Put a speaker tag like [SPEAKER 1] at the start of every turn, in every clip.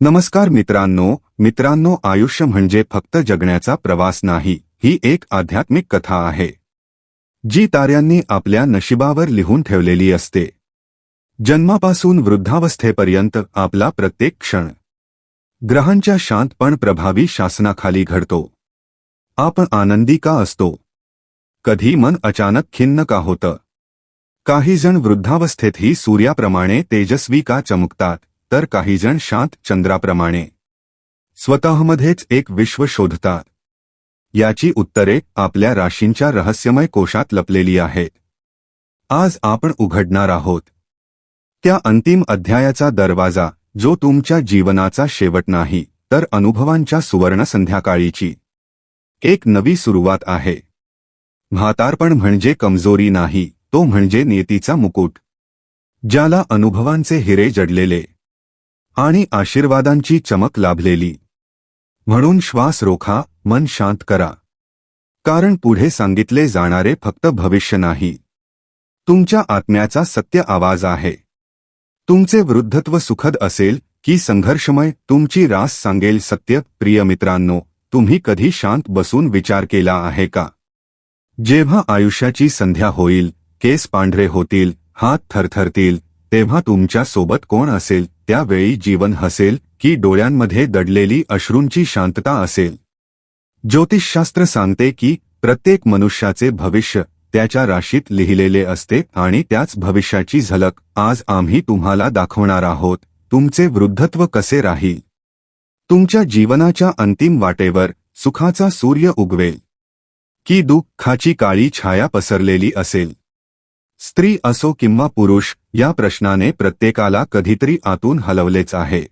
[SPEAKER 1] नमस्कार मित्रांनो मित्रांनो आयुष्य म्हणजे फक्त जगण्याचा प्रवास नाही ही एक आध्यात्मिक कथा आहे. जी ताऱ्यांनी आपल्या नशिबावर लिहून ठेवलेली असते. जन्मापासून वृद्धावस्थेपर्यंत आपला प्रत्येक क्षण. ग्रहांच्या शांतपण प्रभावी शासनाखाली घडतो. आपण आनंदी का असतो? कधी मन अचानक खिन्न का होतं? काही जण वृद्धावस्थेतही सूर्याप्रमाणे तेजस्वी का चमकतात? तर काहीजण शांत चंद्राप्रमाणे. स्वतःमध्येच एक विश्व शोधतात. याची उत्तरे आपल्या राशींच्या रहस्यमय कोशात लपलेली आहेत. आज आपण उघडणार आहोत. त्या अंतिम अध्यायाचा दरवाजा जो तुमच्या जीवनाचा शेवट नाही तर अनुभवांच्या सुवर्ण संध्याकाळीची. एक नवी सुरुवात आहे. म्हातारपण म्हणजे कमजोरी नाही तो म्हणजे नियतीचा मुकुट. ज्याला अनुभवांचे हिरे जडलेले. आणि आशीर्वादांची चमक लाभलेली. म्हणून श्वास रोखा मन शांत करा. कारण पुढे सांगितले जाणारे फक्त भविष्य नाही. तुमच्या आत्म्याचा सत्य आवाज आहे. तुमचे वृद्धत्व सुखद असेल की संघर्षमय तुमची रास सांगेल सत्य प्रिय मित्रांनो तुम्ही कधी शांत बसून विचार केला आहे का? जेव्हा आयुष्याची संध्या होईल केस पांढरे होतील हात थरथरतील तेव्हा तुमच्यासोबत कोण असेल? त्यावेळी जीवन हसेल की डोळ्यांमध्ये दडलेली अश्रूंची शांतता असेल. ज्योतिषशास्त्र सांगते की प्रत्येक मनुष्याचे भविष्य त्याच्या राशीत लिहिलेले असते आणि त्याच भविष्याची झलक आज आम्ही तुम्हाला दाखवणार आहोत. तुमचे वृद्धत्व कसे राहील? तुमच्या जीवनाच्या अंतिम वाटेवर सुखाचा सूर्य उगवेल. की दुःखाची काळी छाया पसरलेली असेल. स्त्री असो किंवा पुरुष या प्रश्नाने प्रत्येकाला कधीतरी आतून हलवलेच आहे.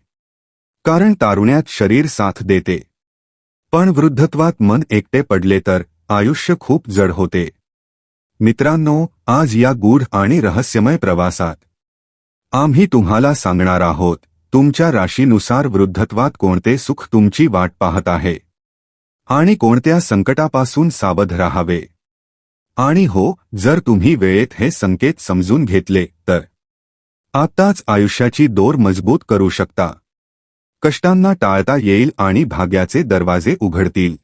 [SPEAKER 1] कारण तारुण्यात शरीर साथ देते. पण वृद्धत्वात मन एकटे पडले तर आयुष्य खूप जड होते. मित्रांनो आज या गूढ आणि रहस्यमय प्रवासात आम्ही तुम्हाला सांगणार आहोत तुमच्या राशीनुसार वृद्धत्वात कोणते सुख तुमची वाट पाहत आहे. आणि कोणत्या संकटापासून सावध राहावे. आणि हो जर तुम्ही वेळेत हे संकेत समजून घेतले तर. आत्ताच आयुष्याची दोर मजबूत करू शकता. कष्टांना टाळता येईल आणि भाग्याचे दरवाजे उघडतील.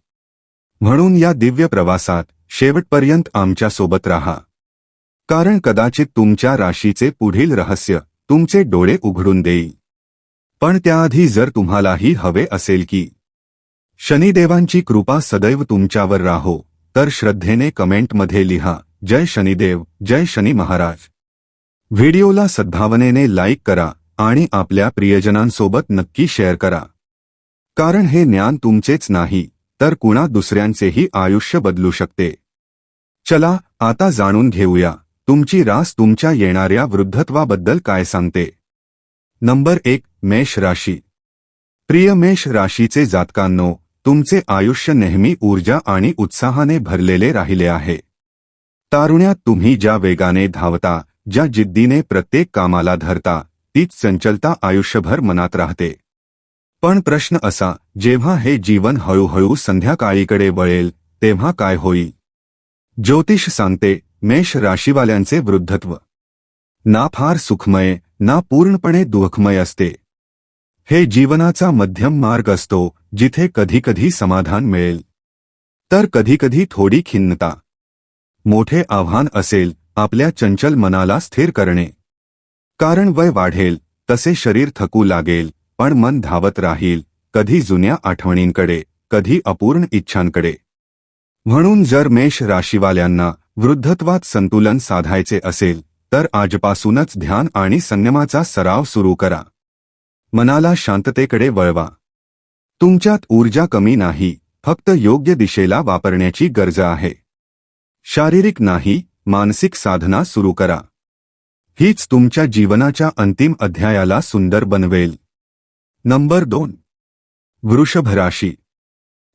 [SPEAKER 1] म्हणून या दिव्य प्रवासात शेवटपर्यंत आमच्यासोबत राहा. कारण कदाचित तुमच्या राशीचे पुढील रहस्य तुमचे डोळे उघडून देईल. पण त्याआधी जर तुम्हालाही हवे असेल की. शनिदेवांची कृपा सदैव तुमच्यावर राहो. तर श्रद्धेने कमेंटमध्ये लिहा जय शनिदेव जय शनी महाराज. व्हिडिओला सद्भावनेने लाईक करा आणि आपल्या प्रियजनांसोबत नक्की शेअर करा. कारण हे ज्ञान तुमचेच नाही तर कुणा दुसऱ्यांचेही आयुष्य बदलू शकते. चला आता जाणून घेऊया तुमची रास तुमच्या येणाऱ्या वृद्धत्वाबद्दल काय सांगते. नंबर एक मेष राशी. प्रिय मेष राशीचे जातकांनो तुमचे आयुष्य नेहमी ऊर्जा आणि उत्साहाने भरलेले राहिले आहे. तारुण्यात तुम्ही ज्या वेगाने धावता ज्या जिद्दीने प्रत्येक कामाला धरता तीच चंचलता आयुष्यभर मनात राहते. पण प्रश्न असा जेव्हा हे जीवन हळूहळू संध्याकाळीकडे वळेल तेव्हा काय होईल? ज्योतिष सांगते मेष राशीवाल्यांचे वृद्धत्व. ना फार सुखमय ना पूर्णपणे दुःखमय असते. हे जीवनाचा मध्यम मार्ग असतो जिथे कधीकधी समाधान मिळेल. तर कधीकधी थोडी खिन्नता. मोठे आव्हान असेल आपल्या चंचल मनाला स्थिर करणे. कारण वय वाढेल तसे शरीर थकू लागेल पण मन धावत राहील कधी जुन्या आठवणींकडे कधी अपूर्ण इच्छांकडे. म्हणून जर मेष राशीवाल्यांना वृद्धत्वात संतुलन साधायचे असेल तर आजपासूनच ध्यान आणि संयमाचा सराव सुरू करा. मनाला शांततेकडे वळवा. तुमच्यात ऊर्जा कमी नाही फक्त योग्य दिशेला वापरण्याची गरज आहे. शारीरिक नाही मानसिक साधना सुरू करा. हीच तुमच्या जीवनाच्या अंतिम अध्यायाला सुंदर बनवेल. नंबर दोन. वृषभ राशी.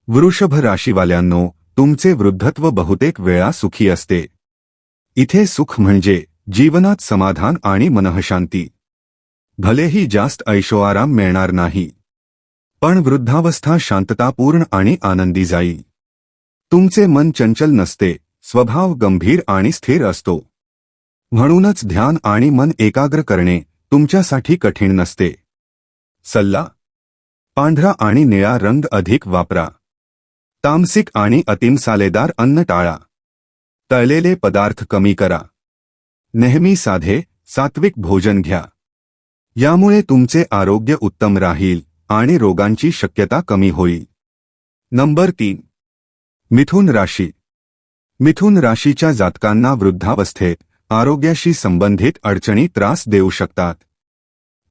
[SPEAKER 1] वृषभ राशीवाल्यांनो तुमचे वृद्धत्व बहुतेक वेळा सुखी असते. इथे सुख म्हणजे जीवनात समाधान आणि मनःशांती. भलेही जास्त ऐशोआराम मिळणार नाही. पण वृद्धावस्था शांततापूर्ण आणि आनंदी जाई. तुमचे मन चंचल नसते स्वभाव गंभीर आणि स्थिर असतो. म्हणूनच ध्यान आणि मन एकाग्र करणे तुमच्यासाठी कठीण नसते. सल्ला पांढरा आणि निळा रंग अधिक वापरा. तामसिक आणि अतिमसालेदार अन्न टाळा. तळलेले पदार्थ कमी करा. नेहमी साधे सात्विक भोजन घ्या. यामुळे तुमचे आरोग्य उत्तम राहील आणि रोगांची शक्यता कमी होईल. नंबर तीन. मिथुन राशी. मिथुन राशीच्या जातकांना वृद्धावस्थेत आरोग्याशी संबंधित अडचणी त्रास देऊ शकतात.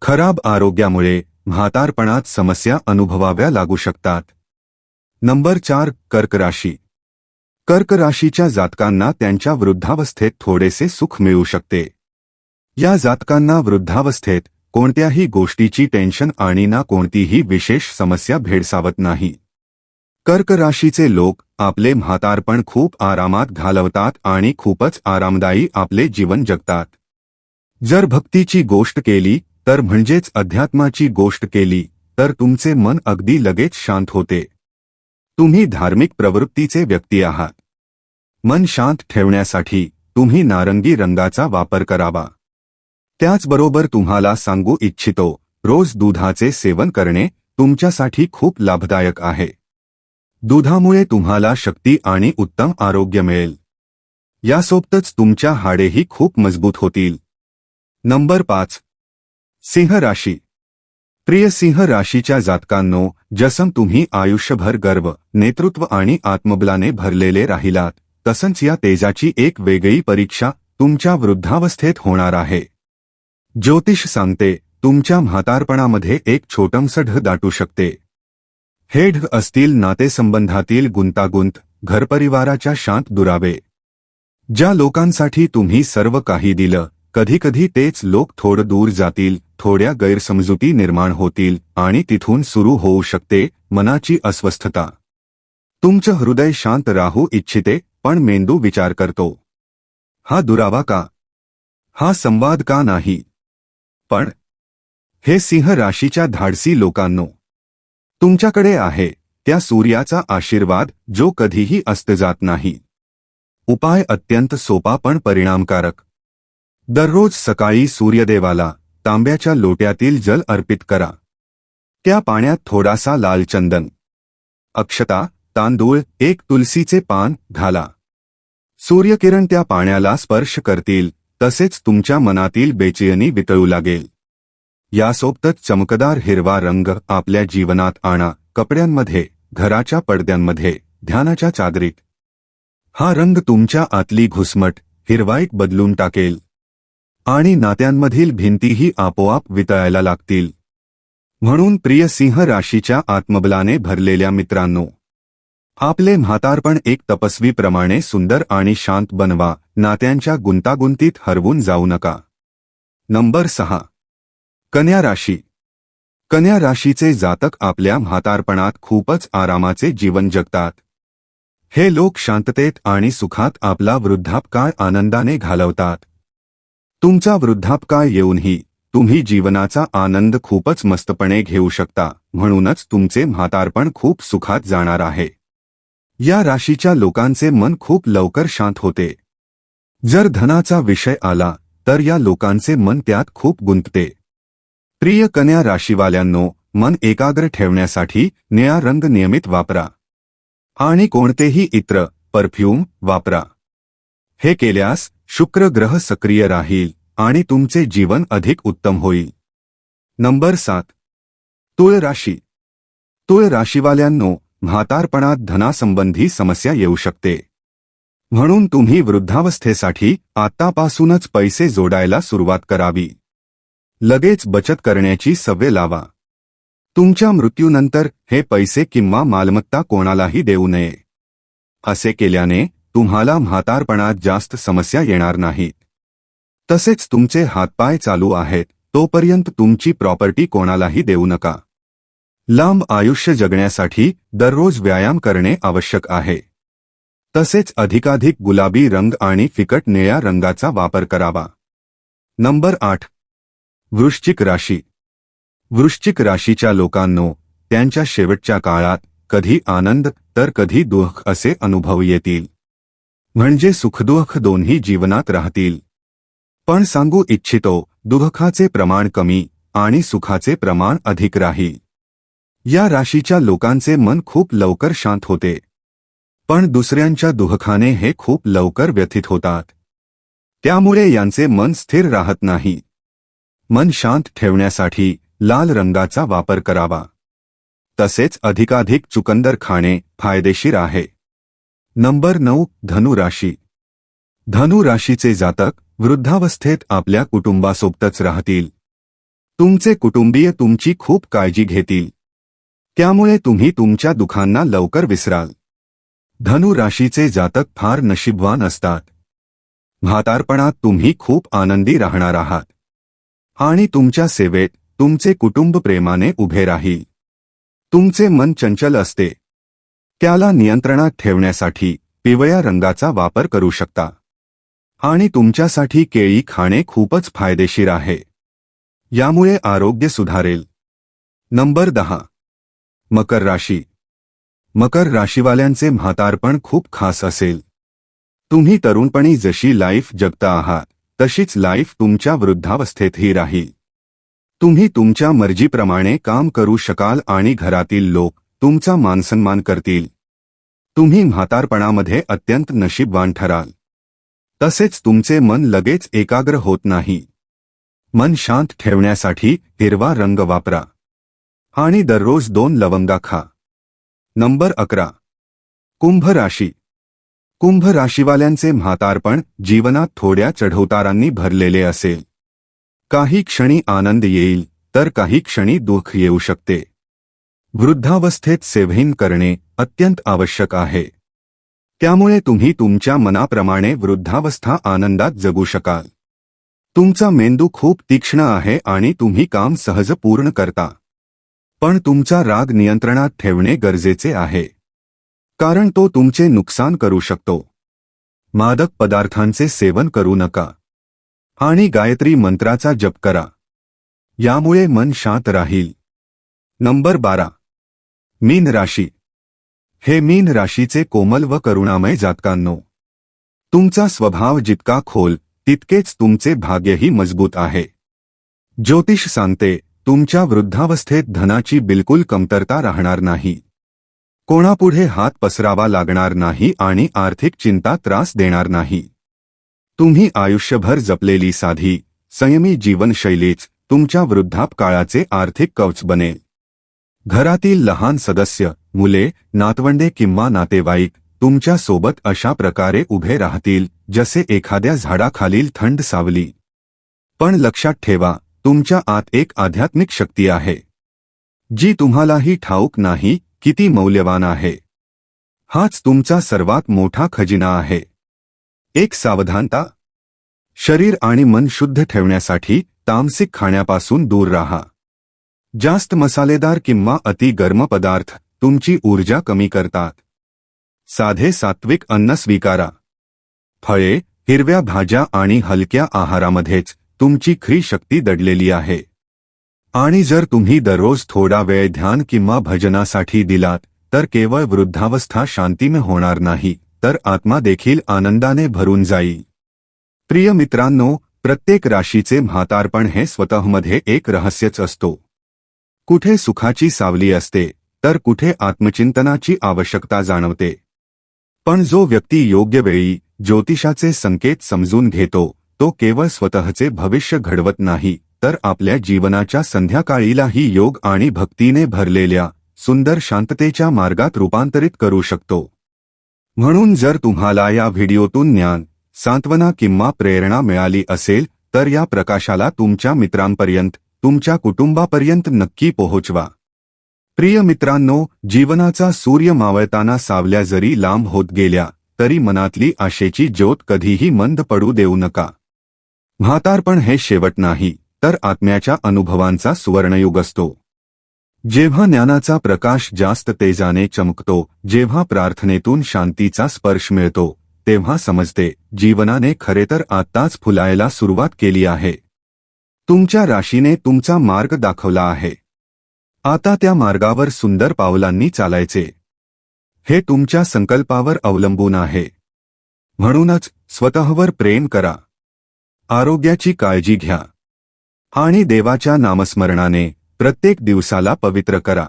[SPEAKER 1] खराब आरोग्यामुळे म्हातारपणात समस्या अनुभवाव्या लागू शकतात. नंबर चार. कर्क राशी. कर्क राशीच्या जातकांना त्यांच्या वृद्धावस्थेत थोडेसे सुख मिळू शकते. या जातकांना वृद्धावस्थेत कोणत्याही गोष्टीची टेन्शन आणि ना कोणतीही विशेष समस्या भेडसावत नाही. कर्क राशीचे लोक आपले म्हातारपण खूप आरामात घालवतात आणि खूपच आरामदायी आपले जीवन जगतात. जर भक्तीची गोष्ट केली तर म्हणजेच अध्यात्माची गोष्ट केली तर तुमचे मन अगदी लगेच शांत होते. तुम्ही धार्मिक प्रवृत्तीचे व्यक्ती आहात. मन शांत ठेवण्यासाठी तुम्ही नारंगी रंगाचा वापर करावा. त्याचबरोबर तुम्हाला सांगू इच्छितो रोज दुधाचे सेवन करणे तुमच्यासाठी खूप लाभदायक आहे. दुधामुळे तुम्हाला शक्ती आणि उत्तम आरोग्य मिळेल. यासोबतच तुमच्या हाडेही खूप मजबूत होतील. नंबर पाच. सिंह राशी. प्रिय सिंह राशीच्या जातकांनो जसं तुम्ही आयुष्यभर गर्व नेतृत्व आणि आत्मबलाने भरलेले राहिलात तसंच या तेजाची एक वेगळी परीक्षा तुमच्या वृद्धावस्थेत होणार आहे. ज्योतिष सांगते तुमच्या म्हातारपणामध्ये एक छोटंसं ढ दाटू शकते. हे ढ असतील नातेसंबंधातील गुंतागुंत घरपरिवाराच्या शांत दुरावे. ज्या लोकांसाठी तुम्ही सर्व काही दिलं कधीकधी तेच लोक थोडं दूर जातील थोड्या गैरसमजुती निर्माण होतील आणि तिथून सुरू होऊ शकते मनाची अस्वस्थता. तुमचं हृदय शांत राहू इच्छिते पण मेंदू विचार करतो. हा दुरावा का? हा संवाद का नाही? पण हे सिंह राशीच्या धाडसी लोकांनो तुमच्याकडे आहे त्या सूर्याचा आशीर्वाद जो कधीही अस्त जात नाही. उपाय अत्यंत सोपा पण परिणामकारक. दररोज सकाळी सूर्यदेवाला तांब्याच्या लोट्यातील जल अर्पित करा. त्या पाण्यात थोडासा लाल चंदन. अक्षता तांदूळ एक तुलसीचे पान घाला. सूर्यकिरण त्या पाण्याला स्पर्श करतील. तसेच तुमच्या मनातील बेचैनी वितळू लागेल. यासोबतच चमकदार हिरवा रंग आपल्या जीवनात आणा कपड्यांमध्ये घराच्या पडद्यांमध्ये ध्यानाच्या चादरीत. हा रंग तुमच्या आतली घुसमट हिरवाईक बदलून टाकेल. आणि नात्यांमधील भिंतीही आपोआप वितळायला लागतील. म्हणून प्रिय सिंह राशीच्या आत्मबलाने भरलेल्या मित्रांनो आपले म्हातारपण एक तपस्वीप्रमाणे सुंदर आणि शांत बनवा. नात्यांच्या गुंतागुंतीत हरवून जाऊ नका. नंबर सहा. कन्या राशी. कन्या राशीचे जातक आपल्या म्हातारपणात खूपच आरामाचे जीवन जगतात. हे लोक शांततेत आणि सुखात आपला वृद्धापकाळ आनंदाने घालवतात. तुमचा वृद्धापकाळ येऊनही तुम्ही जीवनाचा आनंद खूपच मस्तपणे घेऊ शकता म्हणूनच तुमचे म्हातारपण खूप सुखात जाणार आहे. या राशीच्या लोकांचे मन खूप लवकर शांत होते. जर धनाचा विषय आला तर या लोकांचे मन त्यात खूप गुंतते. प्रिय कन्या राशीवाल्यांनो मन एकाग्र ठेवण्यासाठी निळा रंग नियमित वापरा. आणि कोणतेही इत्र परफ्यूम वापरा. हे केल्यास शुक्र ग्रह सक्रिय राहील आणि तुमचे जीवन अधिक उत्तम होईल. नंबर सात. तुळ राशी. तुळ राशीवाल्यांनो म्हातारपणात धनासंबंधी समस्या येऊ शकते. म्हणून तुम्ही वृद्धावस्थेसाठी आतापासूनच पैसे जोडायला सुरुवात करावी. लगेच बचत करण्याची सवय लावा. तुमच्या मृत्यूनंतर हे पैसे किंवा मालमत्ता कोणालाही देऊ नये. असे केल्याने तुम्हाला म्हातारपणात जास्त समस्या येणार नाहीत तसेच तुमचे हातपाय चालू आहेत तोपर्यंत तुमची प्रॉपर्टी कोणालाही देऊ नका. लांब आयुष्य जगण्यासाठी दररोज व्यायाम करणे आवश्यक आहे. तसेच अधिकाधिक गुलाबी रंग आणि फिकट निळ्या रंगाचा वापर करावा. नंबर आठ. वृश्चिक राशी. वृश्चिक राशीच्या लोकांनो त्यांच्या शेवटच्या काळात कधी आनंद तर कधी दुःख असे अनुभव येतील. म्हणजे सुखदुःख दोन्ही जीवनात राहतील. पण सांगू इच्छितो दुःखाचे प्रमाण कमी आणि सुखाचे प्रमाण अधिक राहील. या राशीच्या लोकांचे मन खूप लवकर शांत होते. पण दुसऱ्यांच्या दुःखाने हे खूप लवकर व्यथित होतात. त्यामुळे यांचे मन स्थिर राहत नाही. मन शांत ठेवण्यासाठी लाल रंगाचा वापर करावा. तसेच अधिकाधिक चुकंदर खाणे फायदेशीर आहे. नंबर नऊ धनु राशी. धनु राशीचे जातक वृद्धावस्थेत आपल्या कुटुंबासोबतच राहतील. तुमचे कुटुंबीय तुमची खूप काळजी घेतील. त्यामुळे तुम्ही तुमच्या दुखांना लवकर विसराल. धनु राशीचे जातक फार नशीबवान असतात. म्हातारपणात तुम्ही खूप आनंदी राहणार आहात. आणि तुमच्या सेवेत तुमचे कुटुंब प्रेमाने उभे राहील. तुमचे मन चंचल असते. त्याला नियंत्रणात ठेवण्यासाठी पिवळ्या रंगाचा वापर करू शकता. आणि तुमच्यासाठी केळी खाणे खूपच फायदेशीर आहे. यामुळे आरोग्य सुधारेल. नंबर दहा. मकर राशी. मकर राशीवाल्यांचे म्हातारपण खूप खास असेल. तुम्ही तरुणपणी जशी लाईफ जगता आहात तशीच लाईफ तुमच्या वृद्धावस्थेतही राहील. तुम्ही तुमच्या मर्जीप्रमाणे काम करू शकाल आणि घरातील लोक तुमचा मानसन्मान करतील. तुम्ही म्हातारपणामध्ये अत्यंत नशीबवान ठराल. तसेच तुमचे मन लगेच एकाग्र होत नाही. मन शांत ठेवण्यासाठी हिरवा रंग वापरा. आणि दररोज दोन लवंगा खा. नंबर अकरा. कुंभ राशी. कुंभ राशीवाल्यांचे म्हातारपण जीवनात थोड्या चढवतारांनी भरलेले असेल. काही क्षणी आनंद येईल तर काही क्षणी दुःख येऊ शकते. वृद्धावस्थेत सेव्हिन करणे अत्यंत आवश्यक आहे. त्यामुळे तुम्ही तुमच्या मनाप्रमाणे वृद्धावस्था आनंदात जगू शकाल. तुमचा मेंदू खूप तीक्ष्ण आहे आणि तुम्ही काम सहज पूर्ण करता. पण तुमचा राग नियंत्रणात ठेवणे गरजेचे आहे. कारण तो तुमचे नुकसान करू शकतो. मादक पदार्थांचे सेवन करू नका. आणि गायत्री मंत्राचा जप करा. यामुळे मन शांत राहील. नंबर बारा. मीन राशी. हे मीन राशीचे कोमल व करुणामय जातकांनो. तुमचा स्वभाव जितका खोल तितकेच तुमचे भाग्यही मजबूत आहे. ज्योतिष सांगते तुमच्या वृद्धावस्थेत धनाची बिलकुल कमतरता राहणार नाही. कोणापुढे हात पसरावा लागणार नाही आणि आर्थिक चिंता त्रास देणार नाही. तुम्ही आयुष्यभर जपलेली साधी संयमी जीवनशैलीच तुमच्या वृद्धापकाळाचे आर्थिक कवच बनेल. घरातील लहान सदस्य मुले नातवंडे किंवा नातेवाईक तुमच्यासोबत अशा प्रकारे उभे राहतील जसे एखाद्या झाडाखालील थंड सावली. पण लक्षात ठेवा तुमच्या आत एक आध्यात्मिक शक्ती आहे. जी तुम्हालाही ठाऊक नाही किती मौल्यवान आहे. हाच तुमचा सर्वात मोठा खजिना आहे. एक सावधानता. शरीर आणि मन शुद्ध ठेवण्यासाठी तामसिक खाण्यापासून दूर राहा. जास्त मसालेदार किंवा अति गर्म पदार्थ तुमची ऊर्जा कमी करतात. साधे सात्विक अन्न स्वीकारा. फळे हिरव्या भाज्या आणि हलक्या आहारामध्येच तुमची खरी शक्ती दडलेली आहे. आणि जर तुम्ही दररोज थोडा वेळ ध्यान किंवा भजनासाठी दिलात तर केवळ वृद्धावस्था शांतीमय होणार नाही तर आत्मा देखील आनंदाने भरून जाईल. प्रिय मित्रांनो प्रत्येक राशीचे म्हातारपण हे स्वतःमध्ये एक रहस्यच असतो. कुठे सुखाची सावली असते तर कुठे आत्मचिंतनाची आवश्यकता जाणवते. पण जो व्यक्ती योग्य वेळी ज्योतिषाचे संकेत समजून घेतो तो केवळ स्वतःचे भविष्य घडवत नाही तर आपल्या जीवनाच्या संध्याकाळीलाही योग आणि भक्तीने भरलेल्या सुंदर शांततेच्या मार्गात रूपांतरित करू शकतो. म्हणून जर तुम्हाला या व्हिडिओतून ज्ञान सांत्वना किंवा प्रेरणा मिळाली असेल तर या प्रकाशाला तुमच्या मित्रांपर्यंत तुमच्या कुटुंबापर्यंत नक्की पोहोचवा. प्रिय मित्रांनो जीवनाचा सूर्य मावळताना सावल्या जरी लांब होत गेल्या तरी मनातली आशेची ज्योत कधीही मंद पडू देऊ नका. म्हातारपण हे शेवट नाही तर आत्म्याच्या अनुभवांचा सुवर्णयुग असतो. जेव्हा ज्ञानाचा प्रकाश जास्त तेजाने चमकतो जेव्हा प्रार्थनेतून शांतीचा स्पर्श मिळतो तेव्हा समजते जीवनाने खरे तर आत्ताच फुलायला सुरुवात केली आहे. तुमच्या राशीने तुमचा मार्ग दाखवला आहे. आता त्या मार्गावर सुंदर पावलांनी चालायचे. हे तुमच्या संकल्पावर अवलंबून आहे. म्हणूनच स्वतःवर प्रेम करा. आरोग्याची काळजी घ्या. आणि देवाच्या नामस्मरणाने प्रत्येक दिवसाला पवित्र करा.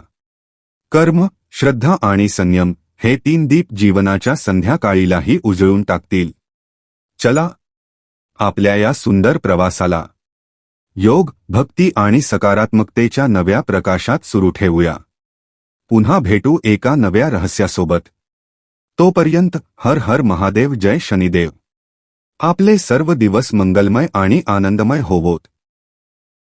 [SPEAKER 1] कर्म श्रद्धा आणि संयम हे तीन दीप जीवनाच्या संध्याकाळीलाही उजळून टाकतील. चला आपल्या या सुंदर प्रवासाला. योग भक्ती आणि सकारात्मकतेच्या नव्या प्रकाशात सुरू ठेवूया. पुन्हा भेटू एका नव्या रहस्यासोबत. तोपर्यंत हर हर महादेव जय शनिदेव. आपले सर्व दिवस मंगलमय आणि आनंदमय होवोत.